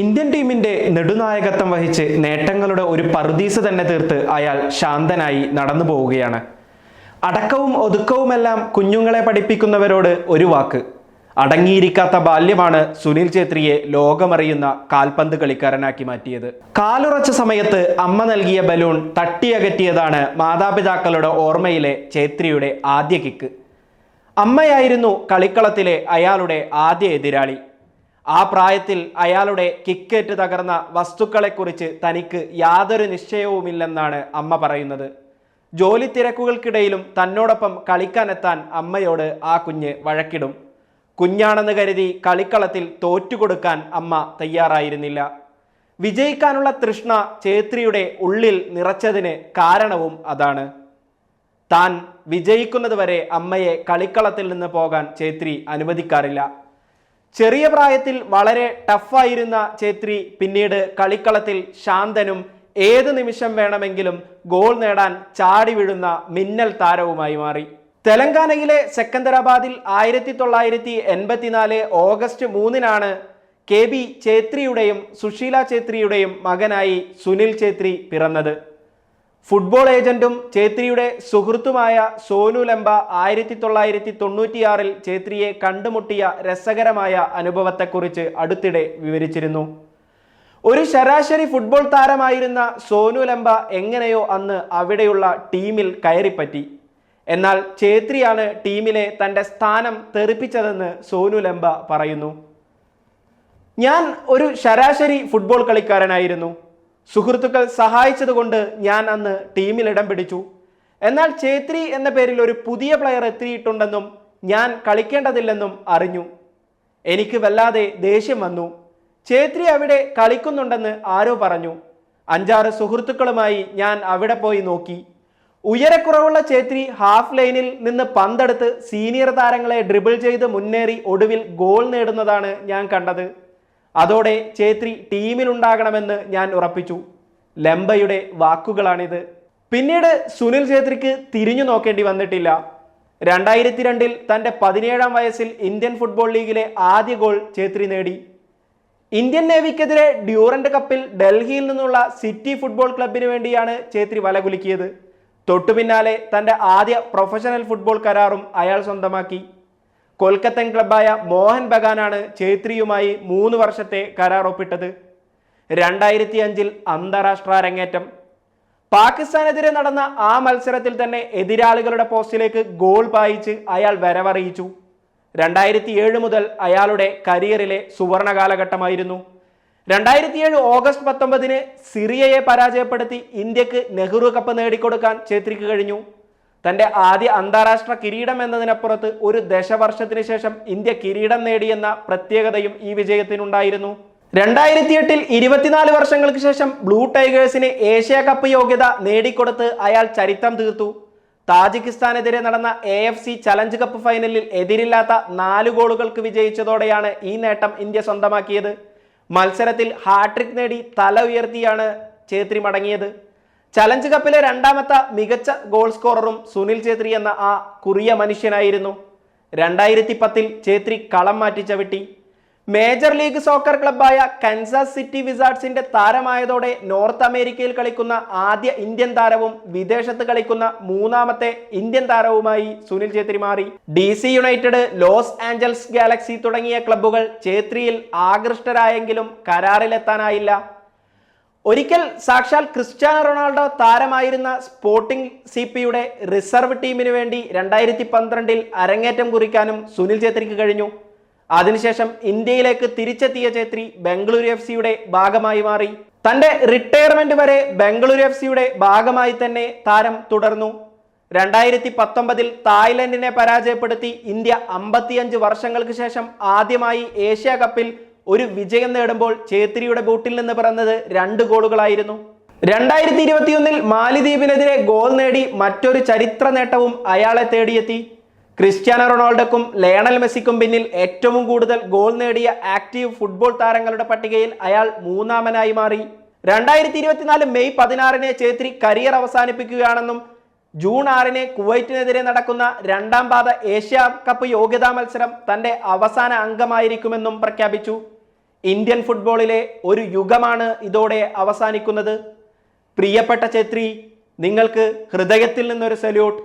Indian ടീമിന്റെ നെടുനായകത്വം വഹിച്ച് നേട്ടങ്ങളുടെ ഒരു പറുദീസ തന്നെ തീർത്ത് അയാൾ ശാന്തനായി നടന്നു പോവുകയാണ്. അടക്കവും ഒതുക്കവുമെല്ലാം കുഞ്ഞുങ്ങളെ പഠിപ്പിക്കുന്നവരോട് ഒരു വാക്ക്. അടങ്ങിയിരിക്കാത്ത ബാല്യമാണ് സുനിൽ ഛേത്രിയെ ലോകമറിയുന്ന കാൽപന്ത് കളിക്കാരനാക്കി മാറ്റിയത്. കാലുറച്ച സമയത്ത് അമ്മ നൽകിയ ബലൂൺ തട്ടിയകറ്റിയതാണ് മാതാപിതാക്കളുടെ ഓർമ്മയിലെ ഛേത്രിയുടെ ആദ്യ കിക്ക്. അമ്മയായിരുന്നു കളിക്കളത്തിലെ അയാളുടെ ആദ്യ എതിരാളി. ആ പ്രായത്തിൽ അയാളുടെ കിക്കേറ്റ് തകർന്ന വസ്തുക്കളെക്കുറിച്ച് തനിക്ക് യാതൊരു നിശ്ചയവുമില്ലെന്നാണ് അമ്മ പറയുന്നത്. ജോലി തിരക്കുകൾക്കിടയിലും തന്നോടൊപ്പം കളിക്കാനെത്താൻ അമ്മയോട് ആ കുഞ്ഞ് വഴക്കിടും. കുഞ്ഞാണെന്ന് കരുതി കളിക്കളത്തിൽ തോറ്റുകൊടുക്കാൻ അമ്മ തയ്യാറായിരുന്നില്ല. വിജയിക്കാനുള്ള തൃഷ്ണ ചേത്രിയുടെ ഉള്ളിൽ നിറച്ചതിന് കാരണവും അതാണ്. താൻ വിജയിക്കുന്നതുവരെ അമ്മയെ കളിക്കളത്തിൽ നിന്ന് പോകാൻ ചേത്രി അനുവദിക്കാറില്ല. ചെറിയ പ്രായത്തിൽ വളരെ ടഫായിരുന്ന ഛേത്രി പിന്നീട് കളിക്കളത്തിൽ ശാന്തനും ഏത് നിമിഷം വേണമെങ്കിലും ഗോൾ നേടാൻ ചാടി വീഴുന്ന മിന്നൽ താരവുമായി മാറി. തെലങ്കാനയിലെ സെക്കന്ദരാബാദിൽ ആയിരത്തി തൊള്ളായിരത്തി എൺപത്തിനാല് ഓഗസ്റ്റ് മൂന്നിനാണ് കെ ബി ഛേത്രിയുടെയും സുശീല ഛേത്രിയുടെയും മകനായി സുനിൽ ഛേത്രി പിറന്നത്. ഫുട്ബോൾ ഏജന്റും ചേത്രിയുടെ സുഹൃത്തുമായ സോനു ലംബ ആയിരത്തി തൊള്ളായിരത്തി തൊണ്ണൂറ്റിയാറിൽ ചേത്രിയെ കണ്ടുമുട്ടിയ രസകരമായ അനുഭവത്തെക്കുറിച്ച് അടുത്തിടെ വിവരിച്ചിരുന്നു. ഒരു ശരാശരി ഫുട്ബോൾ താരമായിരുന്ന സോനു ലംബ എങ്ങനെയോ അന്ന് അവിടെയുള്ള ടീമിൽ കയറിപ്പറ്റി. എന്നാൽ ചേത്രിയാണ് ടീമിലെ തന്റെ സ്ഥാനം തെറിപ്പിച്ചതെന്ന് സോനു ലംബ പറയുന്നു. ഞാൻ ഒരു ശരാശരി ഫുട്ബോൾ കളിക്കാരനായിരുന്നു. സുഹൃത്തുക്കൾ സഹായിച്ചതുകൊണ്ട് ഞാൻ അന്ന് ടീമിൽ ഇടം പിടിച്ചു. എന്നാൽ ചേത്രി എന്ന പേരിൽ ഒരു പുതിയ പ്ലെയർ എത്തിയിട്ടുണ്ടെന്നും ഞാൻ കളിക്കേണ്ടതില്ലെന്നും അറിഞ്ഞു. എനിക്ക് വല്ലാതെ ദേഷ്യം വന്നു. ചേത്രി അവിടെ കളിക്കുന്നുണ്ടെന്ന് ആരോ പറഞ്ഞു. അഞ്ചാറ് സുഹൃത്തുക്കളുമായി ഞാൻ അവിടെ പോയി നോക്കി. ഉയരക്കുറവുള്ള ചേത്രി ഹാഫ് ലൈനിൽ നിന്ന് പന്തെടുത്ത് സീനിയർ താരങ്ങളെ ഡ്രിബിൾ ചെയ്ത് മുന്നേറി ഒടുവിൽ ഗോൾ നേടുന്നതാണ് ഞാൻ കണ്ടത്. അതോടെ ചേത്രി ടീമിലുണ്ടാകണമെന്ന് ഞാൻ ഉറപ്പിച്ചു. ലംബയുടെ വാക്കുകളാണിത്. പിന്നീട് സുനിൽ ഛേത്രിക്ക് തിരിഞ്ഞു നോക്കേണ്ടി വന്നിട്ടില്ല. രണ്ടായിരത്തി രണ്ടിൽ തന്റെ പതിനേഴാം വയസ്സിൽ ഇന്ത്യൻ ഫുട്ബോൾ ലീഗിലെ ആദ്യ ഗോൾ ഛേത്രി നേടി. ഇന്ത്യൻ നേവിക്കെതിരെ ഡ്യൂറന്റ് കപ്പിൽ ഡൽഹിയിൽ നിന്നുള്ള സിറ്റി ഫുട്ബോൾ ക്ലബിന് വേണ്ടിയാണ് ഛേത്രി വലകുലുക്കിയത്. തൊട്ടു പിന്നാലെ തന്റെ ആദ്യ പ്രൊഫഷണൽ ഫുട്ബോൾ കരാറും അയാൾ സ്വന്തമാക്കി. കൊൽക്കത്തൻ ക്ലബായ മോഹൻ ബഗാനാണ് ഛേത്രിയുമായി മൂന്ന് വർഷത്തെ കരാർ ഒപ്പിട്ടത് രണ്ടായിരത്തി അഞ്ചിൽ അന്താരാഷ്ട്ര അരങ്ങേറ്റം. പാകിസ്ഥാനെതിരെ നടന്ന ആ മത്സരത്തിൽ തന്നെ എതിരാളികളുടെ പോസ്റ്റിലേക്ക് ഗോൾ പായിച്ച് അയാൾ വരവറിയിച്ചു. രണ്ടായിരത്തി ഏഴ് മുതൽ അയാളുടെ കരിയറിലെ സുവർണ കാലഘട്ടമായിരുന്നു. രണ്ടായിരത്തി ഏഴ് ഓഗസ്റ്റ് പത്തൊമ്പതിന് സിറിയയെ പരാജയപ്പെടുത്തി ഇന്ത്യയ്ക്ക് നെഹ്റു കപ്പ് നേടിക്കൊടുക്കാൻ ഛേത്രിക്ക് കഴിഞ്ഞു. തന്റെ ആദ്യ അന്താരാഷ്ട്ര കിരീടം എന്നതിനപ്പുറത്ത് ഒരു ദശവർഷത്തിന് ശേഷം ഇന്ത്യ കിരീടം നേടിയെന്ന പ്രത്യേകതയും ഈ വിജയത്തിനുണ്ടായിരുന്നു. രണ്ടായിരത്തി എട്ടിൽ ഇരുപത്തിനാല് വർഷങ്ങൾക്ക് ശേഷം ബ്ലൂ ടൈഗേഴ്സിന് ഏഷ്യ കപ്പ് യോഗ്യത നേടിക്കൊടുത്ത് അയാൾ ചരിത്രം തീർത്തു. താജിക്കിസ്ഥാനെതിരെ നടന്ന A F C challenge cup ഫൈനലിൽ എതിരില്ലാത്ത നാല് ഗോളുകൾക്ക് വിജയിച്ചതോടെയാണ് ഈ നേട്ടം ഇന്ത്യ സ്വന്തമാക്കിയത്. മത്സരത്തിൽ ഹാട്രിക് നേടി തല ഉയർത്തിയാണ് ഛേത്രി മടങ്ങിയത്. ചലഞ്ച് കപ്പിലെ രണ്ടാമത്തെ മികച്ച ഗോൾ സ്കോററും സുനിൽ ഛേത്രി എന്ന ആ കുറിയ മനുഷ്യനായിരുന്നു. രണ്ടായിരത്തി പത്തിൽ ഛേത്രി കളം മാറ്റി ചവിട്ടി. മേജർ ലീഗ് സോക്കർ ക്ലബായ കൻസാസ് സിറ്റി വിസാർഡ്സിന്റെ താരമായതോടെ നോർത്ത് അമേരിക്കയിൽ കളിക്കുന്ന ആദ്യ ഇന്ത്യൻ താരവും വിദേശത്ത് കളിക്കുന്ന മൂന്നാമത്തെ ഇന്ത്യൻ താരവുമായി സുനിൽ ഛേത്രി മാറി. D C United Los Angeles Galaxy തുടങ്ങിയ ക്ലബ്ബുകൾ ഛേത്രിയിൽ ആകൃഷ്ടരായെങ്കിലും കരാറിലെത്താനായില്ല. ഒരിക്കൽ സാക്ഷാൽ ക്രിസ്ത്യാനോ റൊണാൾഡോ താരമായിരുന്ന സ്പോർട്ടിംഗ് സി പിയുടെ റിസർവ് ടീമിന് വേണ്ടി രണ്ടായിരത്തി പന്ത്രണ്ടിൽ അരങ്ങേറ്റം കുറിക്കാനും സുനിൽ ഛേത്രിക്ക് കഴിഞ്ഞു. അതിനുശേഷം ഇന്ത്യയിലേക്ക് തിരിച്ചെത്തിയ ഛേത്രി ബംഗളൂരു എഫ് സിയുടെ ഭാഗമായി മാറി. തന്റെ റിട്ടയർമെന്റ് വരെ ബംഗളൂരു എഫ് സിയുടെ ഭാഗമായി തന്നെ താരം തുടർന്നു. രണ്ടായിരത്തി പത്തൊമ്പതിൽ തായ്ലൻഡിനെ പരാജയപ്പെടുത്തി ഇന്ത്യ അമ്പത്തിയഞ്ച് വർഷങ്ങൾക്ക് ശേഷം ആദ്യമായി ഏഷ്യ കപ്പിൽ ഒരു വിജയം നേടുമ്പോൾ ചേത്രിയുടെ ബൂട്ടിൽ നിന്ന് പിറന്നത് രണ്ട് ഗോളുകളായിരുന്നു. രണ്ടായിരത്തി ഇരുപത്തിയൊന്നിൽ മാലിദ്വീപിനെതിരെ ഗോൾ നേടി മറ്റൊരു ചരിത്ര നേട്ടവും അയാളെ തേടിയെത്തി. ക്രിസ്ത്യാനോ റൊണാൾഡോക്കും ലയണൽ മെസ്സിക്കും പിന്നിൽ ഏറ്റവും കൂടുതൽ ഗോൾ നേടിയ ആക്റ്റീവ് ഫുട്ബോൾ താരങ്ങളുടെ പട്ടികയിൽ അയാൾ മൂന്നാമനായി മാറി. രണ്ടായിരത്തി ഇരുപത്തിനാല് മെയ് പതിനാറിന് ചേത്രി കരിയർ അവസാനിപ്പിക്കുകയാണെന്നും ജൂൺ ആറിന് കുവൈറ്റിനെതിരെ നടക്കുന്ന രണ്ടാം പാത ഏഷ്യ കപ്പ് യോഗ്യതാ മത്സരം തന്റെ അവസാന അംഗമായിരിക്കുമെന്നും പ്രഖ്യാപിച്ചു. ഇന്ത്യൻ ഫുട്ബോളിലെ ഒരു യുഗമാണ് ഇതോടെ അവസാനിക്കുന്നത്. പ്രിയപ്പെട്ട ഛേത്രി നിങ്ങൾക്ക് ഹൃദയത്തിൽ നിന്നൊരു സല്യൂട്ട്.